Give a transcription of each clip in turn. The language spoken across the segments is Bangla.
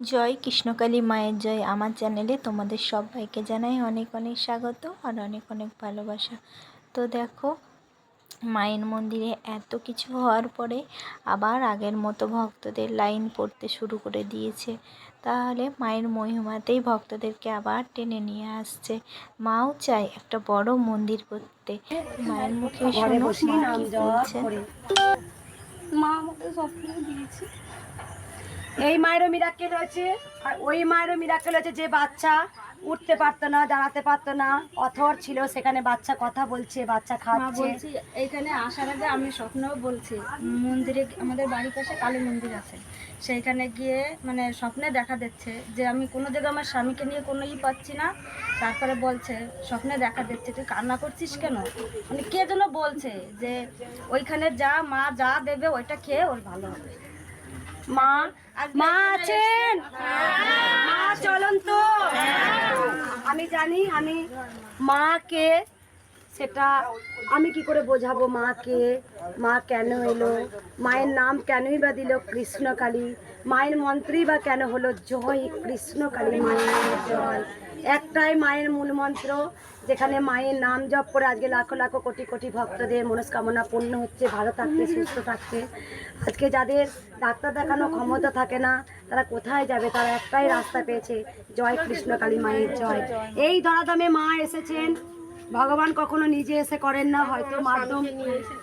জয় কৃষ্ণকালী মায়ের জয়। আমার চ্যানেলে তোমাদের সবাইকে জানাই অনেক অনেক স্বাগত আর অনেক অনেক ভালোবাসা। তো দেখো মায়ের মন্দিরে এত কিছু হওয়ার পরে আবার আগের মতো ভক্তদের লাইন পড়তে শুরু করে দিয়েছে। তাহলে মায়ের মহিমাতেই ভক্তদেরকে আবার টেনে নিয়ে আসছে। মাও চায় একটা বড় মন্দির করতে। মায়ের মুখে শোনো মা কি বলছেন মা আমাকে স্বপ্ন দিয়েছে। এই মায়েরও মিরাক্কেল হয়েছে আর ওই মায়েরও মিরাক্কেল হয়েছে যে বাচ্চা উঠতে পারতো না দাঁড়াতে পারতো না। অথর ছিল সেখানে বাচ্চা কথা বলছে বাচ্চা বলছি এইখানে আসার আগে আমি স্বপ্নও বলছি মন্দিরে আমাদের বাড়ির পাশে কালী মন্দির আছে। সেইখানে গিয়ে মানে স্বপ্নে দেখা দিচ্ছে যে আমি কোনো জায়গায় আমার স্বামীকে নিয়ে কোনো ই পাচ্ছি না। তারপরে বলছে স্বপ্নে দেখা দিচ্ছে তুই কান্না করছিস কেন? মানে কে যেন বলছে যে ওইখানে যা মা যা দেবে ওইটা খেয়ে ওর ভালো হবে। মা মা আছেন? মা চলন্ত আমি জানি আমি মাকে সেটা আমি কি করে বোঝাবো মাকে? মা কেন এলো? মায়ের নাম কেনই বা দিল কৃষ্ণকালী? মায়ের মন্ত্রই বা কেন হলো জয় কৃষ্ণকালী মায়ের জয়? একটাই মায়ের মূল মন্ত্র, যেখানে মায়ের নাম জপ করে আজকে লাখো লাখো কোটি কোটি ভক্তদের মনস্কামনা পূর্ণ হচ্ছে, ভালো থাকতে সুস্থ থাকতে আজকে যাদের ডাক্তার দেখানো ক্ষমতা থাকে না, তারা কোথায় যাবে? তারা একটাই রাস্তা পেয়েছে, জয় কৃষ্ণকালী মায়ের জয়। এই ধরাধামে মা এসেছেন। ভগবান কখনো নিজে এসে করেন না হয়তো মাধ্যম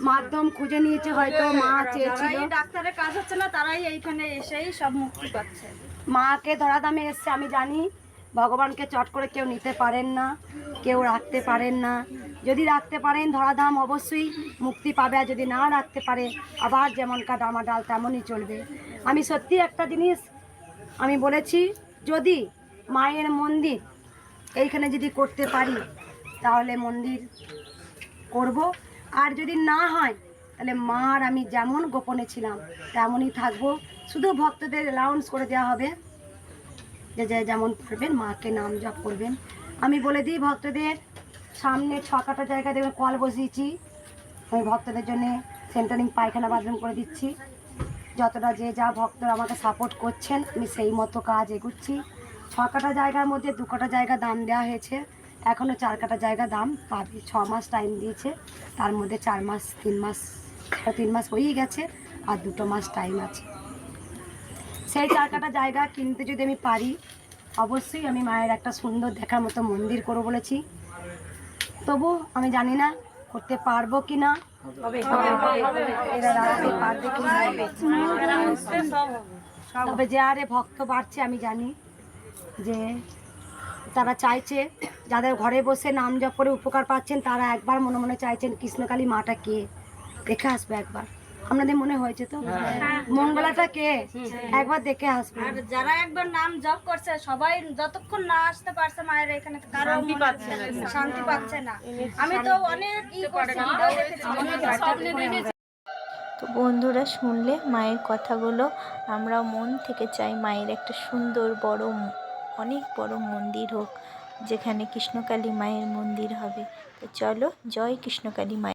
মাধ্যম খুঁজে নিয়েছে হয়তো মা চেয়েছিল। ডাক্তারের কাজ হচ্ছে না তারাই এইখানে এসেই সব মুক্তি পাচ্ছে। মাকে ধরাধামে এসছে আমি জানি। ভগবানকে চট করে কেউ নিতে পারেন না কেউ রাখতে পারেন না। যদি রাখতে পারেন ধরাধাম অবশ্যই মুক্তি পাবে আর যদি না রাখতে পারে আবার যেমন যেমনকার ডামাডাল তেমনই চলবে। আমি সত্যি একটা জিনিস আমি বলেছি যদি মায়ের মন্দির এইখানে যদি করতে পারি তাহলে মন্দির করব। আর যদি না হয়, তাহলে মার আমি যেমন গোপনে ছিলাম, তেমনই থাকব। শুধু ভক্তদের অ্যালাউন্স করে দেওয়া হবে। যে যে যেমন পারবেন, মাকে নাম জপ করবেন। আমি বলে দিই ভক্তদের, সামনে ছ কাটা জায়গা দেখবেন কল বসিয়েছি। আমি ভক্তদের জন্য সেন্টারিং পায়খানা বাথরুম করে দিচ্ছি। যতটা যে যা ভক্তরা আমাকে সাপোর্ট করছেন, আমি সেই মতো কাজ এগুচ্ছি। ছ কাটা জায়গার মধ্যে দু কাটা জায়গা দাম দেওয়া হয়েছে। এখনও চার কাটা জায়গা দাম পাবে ছ মাস টাইম দিয়েছে। তার মধ্যে চার মাস তিন মাস তিন মাস হয়েই গেছে আর দুটো মাস টাইম আছে। সেই চার কাটা জায়গা কিনতে যদি আমি পারি অবশ্যই আমি মায়ের একটা সুন্দর দেখার মতো মন্দির করব বলেছি। তবু আমি জানি না করতে পারব কি না। এরা রাখতে পারবে কি না। তবে যে আরে ভক্ত বাড়ছে আমি জানি যে তারা চাইছে যাদের ঘরে বসে নাম জপ করে উপকার পাচ্ছেন তারা একবার মনে মনে চাইছেন কৃষ্ণকালী মাটা কে? দেখে আসবে একবার। আপনাদের মনে হয়েছে তো? মঙ্গলাটা কে? একবার দেখে আসবে। আর যারা একবার নাম জপ করছে সবাই যতক্ষণ না আসতে পারছে মায়ের এখানে কারও শান্তি পাচ্ছে না। শান্তি পাচ্ছে না। আমি তো অনেক ই করছি তো বন্ধুরা শুনলে মায়ের কথাগুলো আমরা মন থেকে চাই মায়ের একটা সুন্দর বড় অনেক বড় মন্দির হোক যেখানে কৃষ্ণকালী মায়ের মন্দির হবে। তো চলো জয় কৃষ্ণকালী মায়ের।